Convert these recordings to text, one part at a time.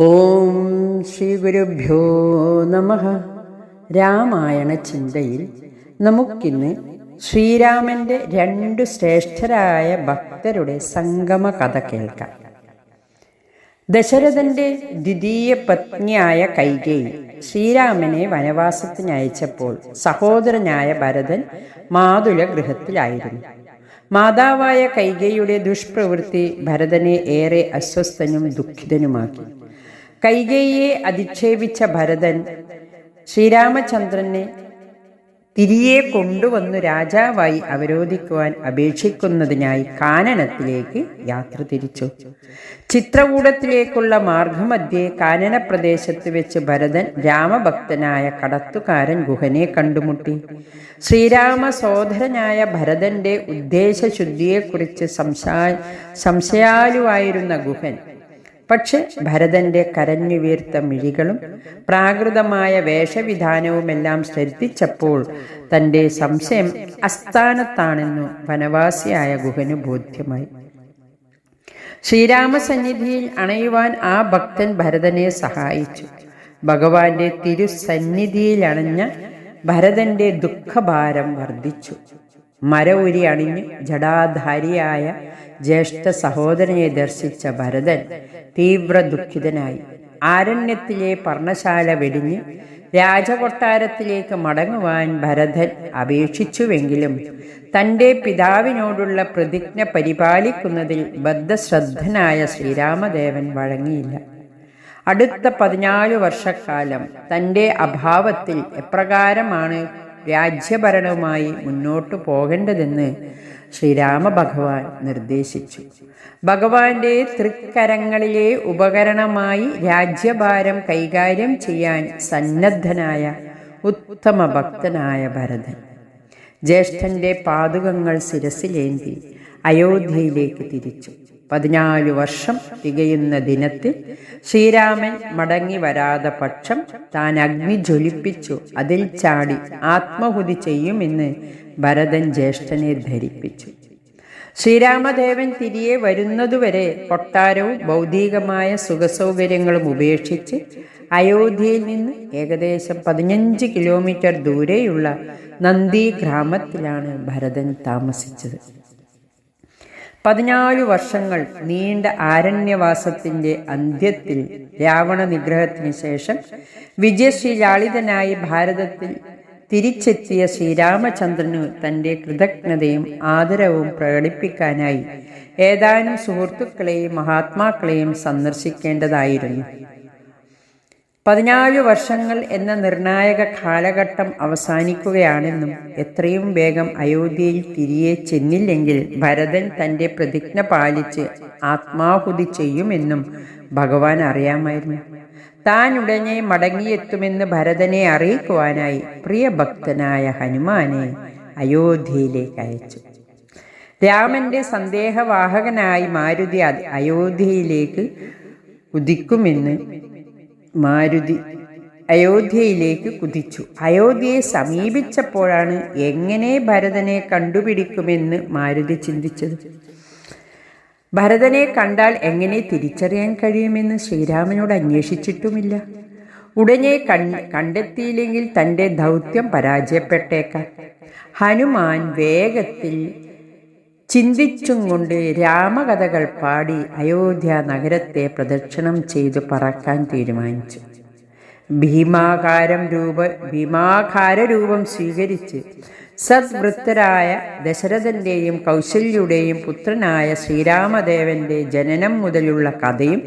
ഓം ശ്രീ ഗുരുഭ്യോ നമ. രാമായണ ചിന്തയിൽ നമുക്കിന്ന് ശ്രീരാമന്റെ രണ്ട് ശ്രേഷ്ഠരായ ഭക്തരുടെ സംഗമ കഥ കേൾക്കാം. ദശരഥന്റെ ദ്വിതീയ പത്നിയായ കൈകേയി ശ്രീരാമനെ വനവാസത്തിന് അയച്ചപ്പോൾ സഹോദരനായ ഭരതൻ മാതുല ഗൃഹത്തിലായിരുന്നു മാതാവായ കൈകേയുടെ ദുഷ്പ്രവൃത്തി ഭരതനെ ഏറെ അസ്വസ്ഥനും ദുഃഖിതനുമാക്കി. കൈകേയിയെ അധിക്ഷേപിച്ച ഭരതൻ ശ്രീരാമചന്ദ്രനെ തിരികെ കൊണ്ടുവന്നു രാജാവായി അവരോധിക്കുവാൻ അപേക്ഷിക്കുന്നതിനായി കാനനത്തിലേക്ക് യാത്ര തിരിച്ചു. ചിത്രകൂടത്തിലേക്കുള്ള മാർഗമധ്യേ കാനന പ്രദേശത്ത് വെച്ച് ഭരതൻ രാമഭക്തനായ കടത്തുകാരൻ ഗുഹനെ കണ്ടുമുട്ടി. ശ്രീരാമ സോദരനായ ഭരതന്റെ ഉദ്ദേശശുദ്ധിയെക്കുറിച്ച് സംശാ സംശയാലുവായിരുന്ന ഗുഹൻ പക്ഷെ ഭരതന്റെ കരഞ്ഞു വീർത്ത മിഴികളും പ്രാകൃതമായ വേഷവിധാനവുമെല്ലാം ശ്രദ്ധിച്ചപ്പോൾ തന്റെ സംശയം അസ്ഥാനത്താണെന്നു വനവാസിയായ ഗുഹന് ബോധ്യമായി. ശ്രീരാമസന്നിധിയിൽ അണയുവാൻ ആ ഭക്തൻ ഭരതനെ സഹായിച്ചു. ഭഗവാന്റെ തിരുസന്നിധിയിൽ അണഞ്ഞ ഭരതന്റെ ദുഃഖഭാരം വർദ്ധിച്ചു. മര ഉരി അണിഞ്ഞ് ജടാധാരിയായ ജ്യേഷ്ഠ സഹോദരനെ ദർശിച്ച ഭരതൻ തീവ്ര ദുഃഖിതനായി ആരണ്യത്തിലെ പർണശാല വെടിഞ്ഞ് രാജകൊട്ടാരത്തിലേക്ക് മടങ്ങുവാൻ ഭരതൻ അപേക്ഷിച്ചുവെങ്കിലും തന്റെ പിതാവിനോടുള്ള പ്രതിജ്ഞ പരിപാലിക്കുന്നതിൽ ബദ്ധശ്രദ്ധനായ ശ്രീരാമദേവൻ വഴങ്ങിയില്ല. അടുത്ത പതിനാല് വർഷക്കാലം തന്റെ അഭാവത്തിൽ എപ്രകാരമാണ് രാജ്യഭരണവുമായി മുന്നോട്ടു പോകേണ്ടതെന്ന് ശ്രീരാമഭഗവാൻ നിർദ്ദേശിച്ചു. ഭഗവാന്റെ തൃക്കരങ്ങളിലെ ഉപകരണമായി രാജ്യഭാരം കൈകാര്യം ചെയ്യാൻ സന്നദ്ധനായ ഉത്തമ ഭക്തനായ ഭരതൻ ജ്യേഷ്ഠന്റെ പാതുകങ്ങൾ ശിരസിലേന്തി അയോധ്യയിലേക്ക് തിരിച്ചു. പതിനാല് വർഷം തികയുന്ന ദിനത്തിൽ ശ്രീരാമൻ മടങ്ങി വരാതെ പക്ഷം താൻ അഗ്നി ജ്വലിപ്പിച്ചു. അതിൽ ചാടി ആത്മഹുതി ചെയ്യുമെന്ന് ഭരതൻ ജ്യേഷ്ഠനെ ധരിപ്പിച്ചു. ശ്രീരാമദേവൻ തിരികെ വരുന്നതുവരെ കൊട്ടാരവും ഭൗതികമായ സുഖസൗകര്യങ്ങളും ഉപേക്ഷിച്ച് അയോധ്യയിൽ നിന്ന് ഏകദേശം പതിനഞ്ച് കിലോമീറ്റർ ദൂരെയുള്ള നന്ദി ഗ്രാമത്തിലാണ് ഭരതൻ താമസിച്ചത്. പതിനാല് വർഷങ്ങൾ നീണ്ട ആരണ്യവാസത്തിന്റെ അന്ത്യത്തിൽ രാവണ നിഗ്രഹത്തിന് ശേഷം വിജയശ്രീലാളിതനായി ഭാരതത്തിൽ തിരിച്ചെത്തിയ ശ്രീരാമചന്ദ്രനു തന്റെ കൃതജ്ഞതയും ആദരവും പ്രകടിപ്പിക്കാനായി ഏതാനും സുഹൃത്തുക്കളെയും മഹാത്മാക്കളെയും സന്ദർശിക്കേണ്ടതായിരുന്നു. പതിനാല് വർഷങ്ങൾ എന്ന നിർണായക കാലഘട്ടം അവസാനിക്കുകയാണെന്നും എത്രയും വേഗം അയോധ്യയിൽ തിരികെ ചെന്നില്ലെങ്കിൽ ഭരതൻ തന്റെ പ്രതിജ്ഞ പാലിച്ച് ആത്മാഹുതി ചെയ്യുമെന്നും ഭഗവാൻ അറിയാമായിരുന്നു. താൻ ഉടനെ മടങ്ങിയെത്തുമെന്ന് ഭരതനെ അറിയിക്കുവാനായി പ്രിയഭക്തനായ ഹനുമാനെ അയോധ്യയിലേക്ക് അയച്ചു. രാമന്റെ സന്ദേഹവാഹകനായി മാരുതി അയോധ്യയിലേക്ക് ഉദിക്കുമെന്ന് മാരുതി അയോധ്യയിലേക്ക് കുതിച്ചു. അയോധ്യയെ സമീപിച്ചപ്പോഴാണ് എങ്ങനെ ഭരതനെ കണ്ടുപിടിക്കുമെന്ന് മാരുതി ചിന്തിച്ചത്. ഭരതനെ കണ്ടാൽ എങ്ങനെ തിരിച്ചറിയാൻ കഴിയുമെന്ന് ശ്രീരാമനോട് അന്വേഷിച്ചിട്ടുമില്ല. ഉടനെ കണ്ടെത്തിയില്ലെങ്കിൽ തന്റെ ദൗത്യം പരാജയപ്പെട്ടേക്കാം. ഹനുമാൻ വേഗത്തിൽ ചിന്തിച്ചും കൊണ്ട് രാമകഥകൾ പാടി അയോധ്യ നഗരത്തെ പ്രദക്ഷിണം ചെയ്തു പറക്കാൻ തീരുമാനിച്ചു. ഭീമാകാരം രൂപ ഭീമാകാര രൂപം സ്വീകരിച്ച് സദ്വൃത്തരായ ദശരഥന്റെയും കൗശല്യുടെയും പുത്രനായ ശ്രീരാമദേവന്റെ ജനനം മുതലുള്ള കഥയും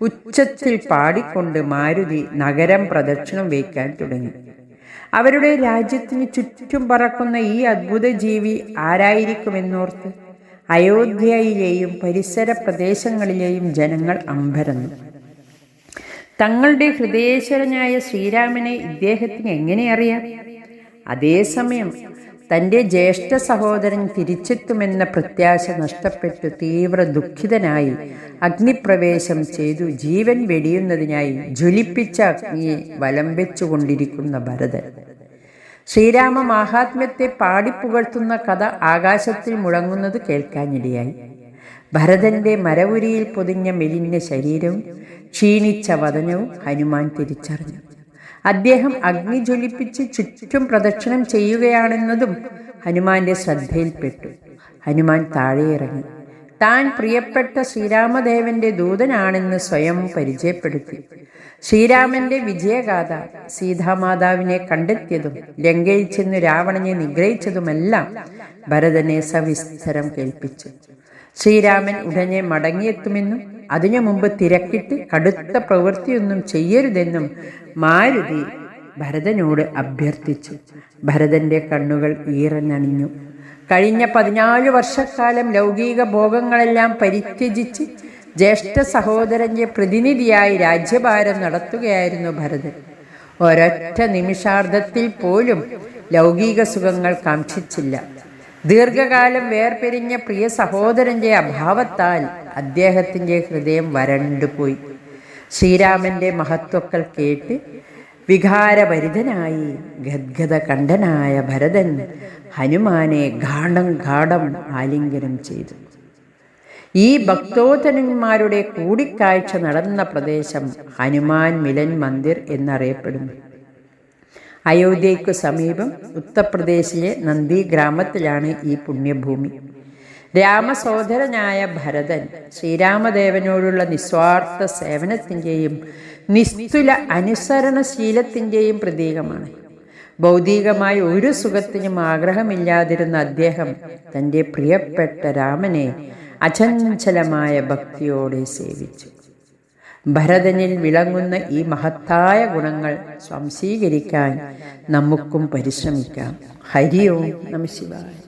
ഉച്ചത്തിൽ പാടിക്കൊണ്ട് മാരുതി നഗരം പ്രദക്ഷിണം വയ്ക്കാൻ തുടങ്ങി. അവരുടെ രാജ്യത്തിന് ചുറ്റും പറക്കുന്ന ഈ അത്ഭുത ജീവി ആരായിരിക്കുമെന്നോർത്ത് അയോധ്യയിലെയും പരിസര പ്രദേശങ്ങളിലെയും ജനങ്ങൾ അമ്പരന്നു. തങ്ങളുടെ ഹൃദയേശ്വരനായ ശ്രീരാമനെ ഇദ്ദേഹത്തിന് എങ്ങനെ അറിയാം? അതേസമയം തന്റെ ജ്യേഷ്ഠ സഹോദരൻ തിരിച്ചെത്തുമെന്ന പ്രത്യാശ നഷ്ടപ്പെട്ടു തീവ്ര ദുഃഖിതനായി അഗ്നിപ്രവേശം ചെയ്തു. ജീവൻ വെടിയുന്നതിനായി ജ്വലിപ്പിച്ച അഗ്നിയെ വലം വെച്ചുകൊണ്ടിരിക്കുന്ന ഭരതൻ. ശ്രീരാമ മാഹാത്മ്യത്തെ പാടിപ്പുകഴ്ത്തുന്ന കഥ ആകാശത്തിൽ മുഴങ്ങുന്നത് കേൾക്കാനിടയായി. ഭരതന്റെ മരവുരിയിൽ പൊതിഞ്ഞ മെലിഞ്ഞ ശരീരവും ക്ഷീണിച്ച വതനവും ഹനുമാൻ തിരിച്ചറിഞ്ഞു. അദ്ദേഹം അഗ്നി ജ്വലിപ്പിച്ച് ചുറ്റും പ്രദക്ഷിണം ചെയ്യുകയാണെന്നതും ഹനുമാന്റെ ശ്രദ്ധയിൽപ്പെട്ടു. ഹനുമാൻ താഴെയിറങ്ങി. താൻ പ്രിയപ്പെട്ട ശ്രീരാമദേവന്റെ ദൂതനാണെന്ന് സ്വയം പരിചയപ്പെടുത്തി. ശ്രീരാമന്റെ വിജയഗാഥ സീതാമാതാവിനെ കണ്ടെത്തിയതും ലങ്കയിൽ ചെന്ന് രാവണനെ നിഗ്രഹിച്ചതുമെല്ലാം ഭരതനെ സവിസ്തരം കേൾപ്പിച്ചു. ശ്രീരാമൻ ഉടനെ മടങ്ങിയെത്തുമെന്നും അതിനു മുമ്പ് തിരക്കിട്ട് കടുത്ത പ്രവൃത്തിയൊന്നും ചെയ്യരുതെന്നും മാരുതി ഭരതനോട് അഭ്യർത്ഥിച്ചു. ഭരതന്റെ കണ്ണുകൾ ഈറനണിഞ്ഞു കഴിഞ്ഞ പതിനാല് വർഷക്കാലം ലൗകിക ഭോഗങ്ങളെല്ലാം പരിത്യജിച്ച് ജ്യേഷ്ഠ സഹോദരന്റെ പ്രതിനിധിയായി രാജ്യഭാരം നടത്തുകയായിരുന്നു ഭരതൻ. ഒരൊറ്റ നിമിഷാർദ്ധത്തിൽ പോലും ലൗകിക സുഖങ്ങൾ കാക്ഷിച്ചില്ല. ദീർഘകാലം വേർപിരിഞ്ഞ പ്രിയ സഹോദരന്റെ അഭാവത്താൽ അദ്ദേഹത്തിന്റെ ഹൃദയം വരണ്ടുപോയി. ശ്രീരാമന്റെ മഹത്വക്കൾ കേട്ട് വികാരഭരിതനായി ഗദ്ഗത കണ്ഠനായ ഭരതൻ ഹനുമാനെ ഗാഠം ഗാഠം ആലിംഗനം ചെയ്തു. ഈ ഭക്തോധനന്മാരുടെ കൂടിക്കാഴ്ച നടന്ന പ്രദേശം ഹനുമാൻ മിലൻ മന്ദിർ എന്നറിയപ്പെടുന്നു. അയോധ്യയ്ക്കു സമീപം ഉത്തർപ്രദേശിലെ നന്ദി ഗ്രാമത്തിലാണ് ഈ പുണ്യഭൂമി. രാമസോദരനായ ഭരതൻ ശ്രീരാമദേവനോടുള്ള നിസ്വാർത്ഥ സേവനത്തിന്റെയും നിസ്തുല അനുസരണശീലത്തിന്റെയും പ്രതീകമാണ്. ഭൗതികമായ ഒരു സുഖത്തിനും ആഗ്രഹമില്ലാതിരുന്ന അദ്ദേഹം തന്റെ പ്രിയപ്പെട്ട രാമനെ അചഞ്ചലമായ ഭക്തിയോടെ സേവിച്ചു. ഭരതനിൽ വിളങ്ങുന്ന ഈ മഹത്തായ ഗുണങ്ങൾ സ്വാംശീകരിക്കാൻ നമുക്കും പരിശ്രമിക്കാം. ഹരി ഓം നമ ശിവായ.